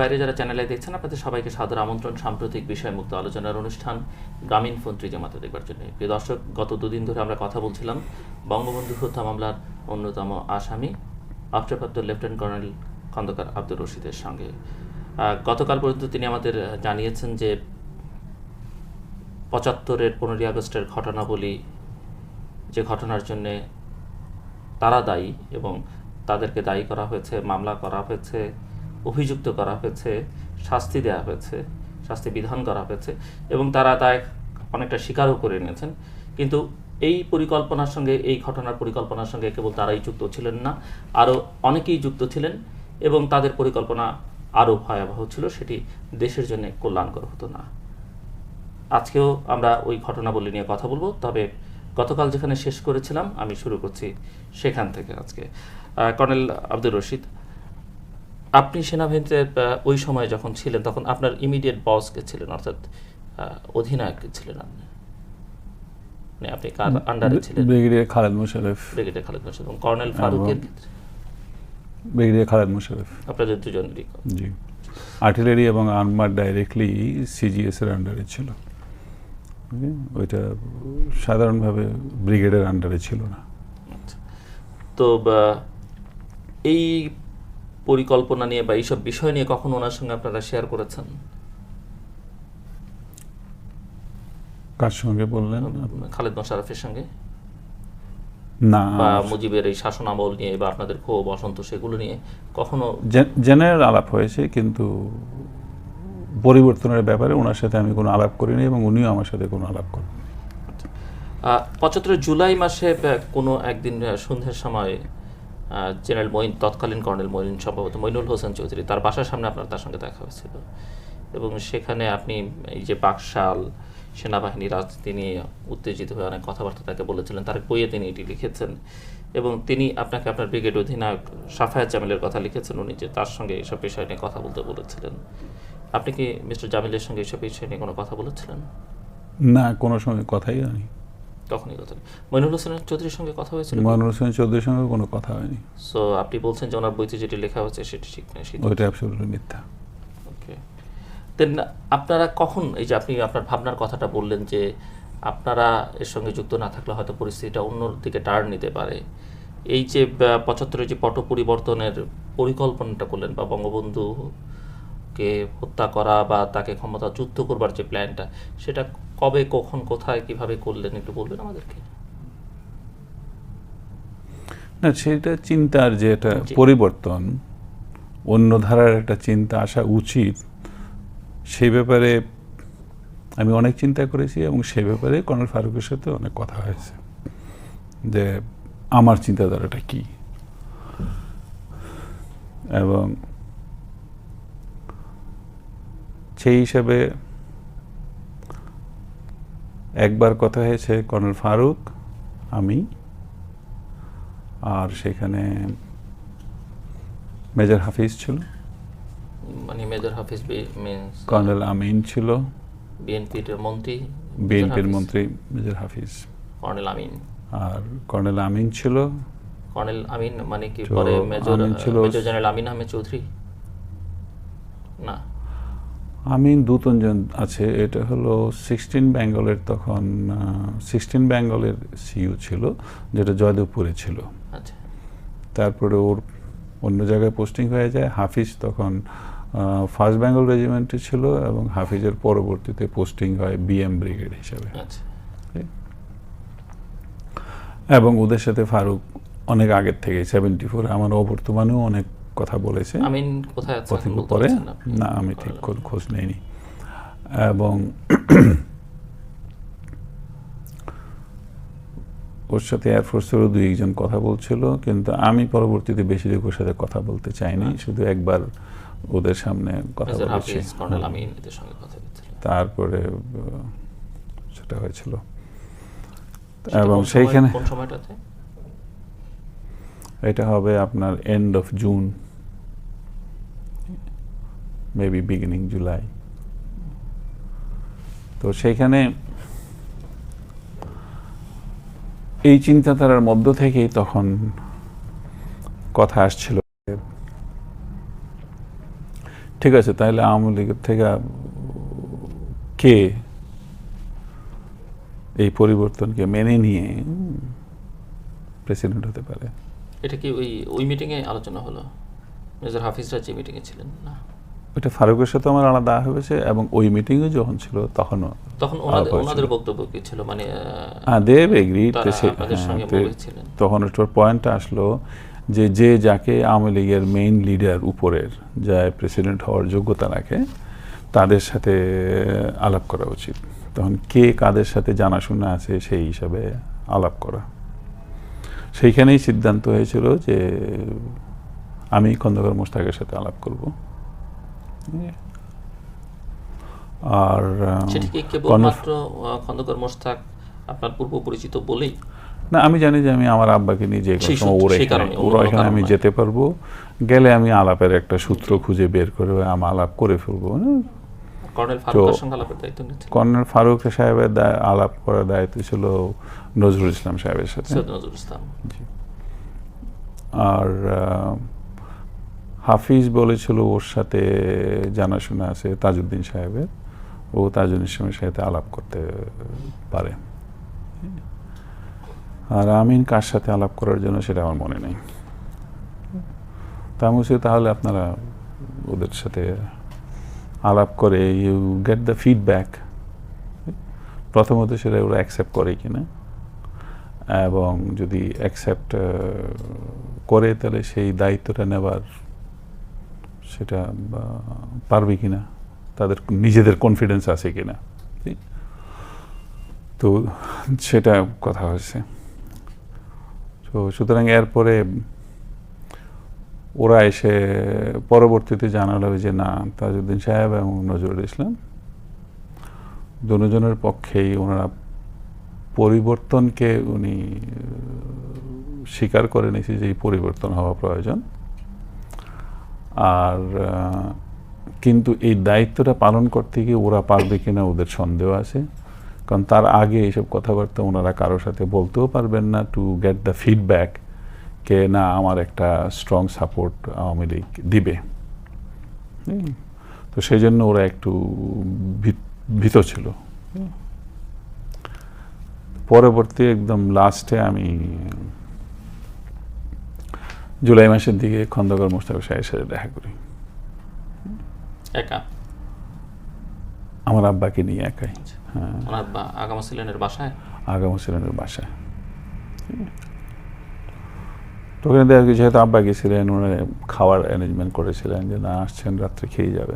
বাইরে যারা চ্যানেলে দেখছেন, আপনাদের সবাইকে সাদর আমন্ত্রণ, সাম্প্রতিক বিষয়মুক্ত আলোচনার অনুষ্ঠান গ্রামীণ ফোন জামাতে দেখবার জন্য। প্রিয় দর্শক, গত দুদিন ধরে আমরা কথা বলছিলাম বঙ্গবন্ধু হত্যা মামলার অন্যতম আসামি অবসরপ্রাপ্ত লেফটেন্যান্ট কর্নেল খন্দকার আব্দুর রশিদের সঙ্গে। গতকাল পর্যন্ত তিনি আমাদের জানিয়েছেন যে পঁচাত্তরের পনেরোই আগস্টের ঘটনাবলী, যে ঘটনার জন্যে তারা দায়ী এবং তাদেরকে দায়ী করা হয়েছে, মামলা করা হয়েছে অভিযুক্ত করা হয়েছে, শাস্তি দেওয়া হয়েছে, শাস্তি বিধান করা হয়েছে এবং তারা তা অনেকটা স্বীকারও করে নিয়েছেন। কিন্তু এই পরিকল্পনার সঙ্গে, এই ঘটনার পরিকল্পনার সঙ্গে কেবল তারাই যুক্ত ছিলেন না, আরও অনেকেই যুক্ত ছিলেন এবং তাদের পরিকল্পনা আরও ভয়াবহ ছিল, সেটি দেশের জন্য কল্যাণকর হতো না। আজকেও আমরা ওই ঘটনাবলী নিয়ে কথা বলব, তবে গতকাল যেখানে শেষ করেছিলাম, আমি শুরু করছি সেখান থেকে আজকে। কর্নেল আব্দুর রশিদ আপনি সেনাবাহিনীতে ওই সময় যখন ছিলেন তখন আপনার ইমিডিয়েট বস কে ছিলেন অর্থাৎ অধিনায়ক কে ছিলেন আপনি? মানে আপনি কার আন্ডারে ছিলেন? ব্রিগেডিয়ার খালেদ মোশারেফ ব্রিগেডিয়ার খালেদ মোশাররফ এবং কর্নেল ফারুকের ক্ষেত্রে? ব্রিগেডিয়ার খালেদ মোশারেফ আপনাদের দুজনেরই জি। আর্টিলারি এবং আর্মার ডাইরেক্টলি সিজিএস এর আন্ডারে ছিল। ওইটা সাধারণভাবে ব্রিগেডের আন্ডারে ছিল না। আচ্ছা। তো এই পরিকল্পনা নিয়ে বা এইসব বিষয় নিয়ে কখন ওনার সঙ্গে আপনারা শেয়ার করেছেন? কার সঙ্গে বললেন? খালেদ মোশারফের সঙ্গে? না। বা মুজিবের এই শাসন আমল নিয়ে বা আপনাদের ক্ষোভ অসন্তোষ সেগুলো নিয়ে কখনো জেনারেল আলাপ হয়েছে কিন্তু পরিবর্তনের ব্যাপারে ওনার সাথে আমি কোনো আলাপ করিনি এবং উনিও আমার সাথে কোনো আলাপ করেন পঁচাত্তর জুলাই মাসে কোনো একদিন সন্ধ্যের সময় জেনারেল মঈন, তৎকালীন কর্নেল মঈন, সম্ভবত মইনুল হোসেন চৌধুরী, তার বাসার সামনে আপনার তার সঙ্গে দেখা হয়েছিল। এবং সেখানে আপনি এই যে বাকশাল সেনাবাহিনী, রাজনীতি নিয়ে উত্তেজিত হয়ে অনেক কথাবার্তা তাকে বলেছিলেন, তার বইয়ে তিনি এটি লিখেছেন। এবং তিনি আপনাকে আপনার ব্রিগেড অধিনায়ক সাফায়াত জামিলের কথা লিখেছেন, উনি যে তার সঙ্গে এইসব বিষয় নিয়ে কথা বলতে বলেছিলেন। আপনি কি মিস্টার জামিলের সঙ্গে এইসব বিষয় নিয়ে কোনো কথা বলেছিলেন? না, কোনো সময় কথাই হয়নি। তখনই কথা মইনুল হোসেন চৌধুরীর সঙ্গে কথা হয়েছিল মনোর হোসেন চৌধুরীর সঙ্গে কোনো কথা হয়নি। সো আপনি বলছেন যে ওনার বইতে যেটি লেখা হচ্ছে সেটি ঠিক নয় সেটি ওইটা অ্যাবসলিউটলি মিথ্যা। ওকে দেন আপনারা কখন এই যে আপনি আপনার ভাবনার কথাটা বললেন যে আপনারা এর সঙ্গে যুক্ত না থাকলে হয়তো পরিস্থিতিটা অন্য দিকে টার্ন নিতে পারে। এই যে পঁচাত্তরের যে পট পরিবর্তনের পরিকল্পনাটা করলেন বা বঙ্গবন্ধুকে হত্যা করা বা তাকে ক্ষমতাচ্যুত করবার যে প্ল্যানটা সেটা কবে কখন কোথায় কীভাবে করলেন একটু বলবেন আমাদেরকে? না সেটা চিন্তার যে একটা পরিবর্তন অন্য ধারার একটা চিন্তা আসা উচিত সেই ব্যাপারে আমি অনেক চিন্তা করেছি এবং সেই ব্যাপারে কর্নেল ফারুকের সাথে অনেক কথা হয়েছে যে আমার চিন্তাধারাটা কি? এবং সেই হিসাবে একবার কথা হয়েছে কর্নেল ফারুক আমি আর সেখানে মেজর হাফিজ ছিল। মানে major Hafiz means colonel Amin ছিল। বিএনপির মন্ত্রী বিএনপির মন্ত্রী মেজর হাফিজ। কর্নেল আমিন। আর কর্নেল আমিন ছিল। কর্নেল আমিন মানে কি পরে major major general Amin Ahmed Chowdhury? না। আমিন দু তিনজন আছে এটা হলো সিক্সটিন বেঙ্গলের তখন সিক্সটিন বেঙ্গলের সিইউ ছিল যেটা জয়দেবপুরে ছিল। আচ্ছা। তারপরে ওর অন্য জায়গায় পোস্টিং হয়ে যায় হাফিজ তখন ফার্স্ট বেঙ্গল রেজিমেন্টে ছিল এবং হাফিজের পরবর্তীতে পোস্টিং হয় বিএম ব্রিগেড হিসাবে। আচ্ছা। এবং ওদের সাথে ফারুক অনেক আগের থেকে সেভেন্টি ফোর আমার অবর্তমানেও অনেক কথা বলেছে। আমিন কোথায় আছে কথা পরে না আমি ঠিক খোঁজ- নেইনি। এবং ওর সাথে এয়ারফোর্সেরও দুই একজন কথা বলছিল কিন্তু আমি পরবর্তীতে বেশি লোক ওর সাথে কথা বলতে চাইনি শুধু একবার ওদের সামনে কথা বলেছি। তারপরে সেটা হয়েছিল। এবং সেইখানে এটা হবে আপনার end of June maybe beginning July তো সেখানে এই চিন্তাধারার মধ্য থেকেই তখন কথা আসছিল ঠিক আছে, তাহলে আওয়ামী লীগের থেকে কে এই পরিবর্তনকে মেনে নিয়ে প্রেসিডেন্ট হতে পারে? এটা কি ওই ওই মিটিংয়ে আলোচনা হলো? মেজর হাফিজরা যে মিটিংয়ে ছিলেন, না? ওটা ফারুকের সাথে আমার আলাদা হয়েছে এবং ওই মিটিংয়ে যখন ছিল তখনও তখন ওনাদের ওনাদের বক্তব্য কি ছিল? মানে হ্যাঁ দেব এগ্রি ছিলেন। তখন একটু পয়েন্টটা আসলো যে যে যাকে আওয়ামী লীগের মেইন লিডার উপরের যা প্রেসিডেন্ট হওয়ার যোগ্যতা রাখে তাদের সাথে আলাপ করা উচিত। তখন কে কাদের সাথে জানাশোনা আছে সেই হিসাবে আলাপ করা। সেইখানেই সিদ্ধান্ত হয়েছিল যে আমি খন্দকার মোস্তাকের সাথে আলাপ করব। আর আহ, সেটি কি কর্ণ- কেবলমাত্র খন্দকার মোস্তাক আপনার পূর্ব পরিচিত বলেই না আমি জানি যে আমি আমার আব্বাকে নিয়ে যে ওরা এখানে ওরা এখানে আমি যেতে পারব। গেলে আমি আলাপের একটা সূত্র খুঁজে বের করে আমি আলাপ করে ফেলব কর্নেল নিচ্ছেন। কর্নেল ফারুক সাহেবের দায়- আলাপ করার দায়িত্ব ছিল নজরুল ইসলাম সাহেবের সাথে। নজরুল ইসলাম। আর হাফিজ বলেছিল ওর সাথে জানাশোনা আছে তাজউদ্দিন সাহেবের। ও তাজউদ্দিন ইসলামের সাথে আলাপ করতে পারে। আর আমিন কার সাথে আলাপ করার জন্য সেটা আমার মনে নেই। তা তাহলে আপনারা ওদের সাথে আলাপ করে ইউ গেট দ্য ফিডব্যাক প্রথমত সেটা ওরা অ্যাকসেপ্ট করে কিনা। এবং যদি অ্যাকসেপ্ট করে, তাহলে সেই দায়িত্বটা নেবার সেটা পারবে কিনা, তাদের নিজেদের কনফিডেন্স আছে কিনা ঠিক? তো সেটা কথা হয়েছে তো সুতরাং এরপরে ওরা এসে পরবর্তীতে জানালো যে না, তাজউদ্দিন সাহেব এবং নজরুল ইসলাম দুজনের পক্ষেই ওনারা পরিবর্তনকে উনি স্বীকার করে নিয়েছে যে এই পরিবর্তন হওয়া প্রয়োজন আর কিন্তু এই দায়িত্বটা পালন করতে গিয়ে ওরা পারবে কিনা ওদের সন্দেহ আছে। কারণ তার আগে এইসব কথাবার্তা ওনারা কারোর সাথে বলতেও পারবেন না টু গেট দ্য ফিডব্যাক কে না আমার একটা স্ট্রং সাপোর্ট আওয়ামী লীগ দিবে। তো সেই জন্য ওরা একটু ভীত ছিল। পরবর্তী একদম লাস্টে আমি জুলাই মাসের দিকে খন্দকার মোস্তাক সাহেবের সাথে দেখা করি। একা? আমার আব্বাকে নিয়ে একাই। হ্যাঁ। আমার আব্বা আগামা সিলেনের বাসায়? আগাম বাসায়। তো ওখানে দেখা গেছে আব্বা গেছিলেন ওনারা খাওয়ার অ্যারেঞ্জমেন্ট করেছিলেন যে না আসছেন রাত্রে খেয়ে যাবে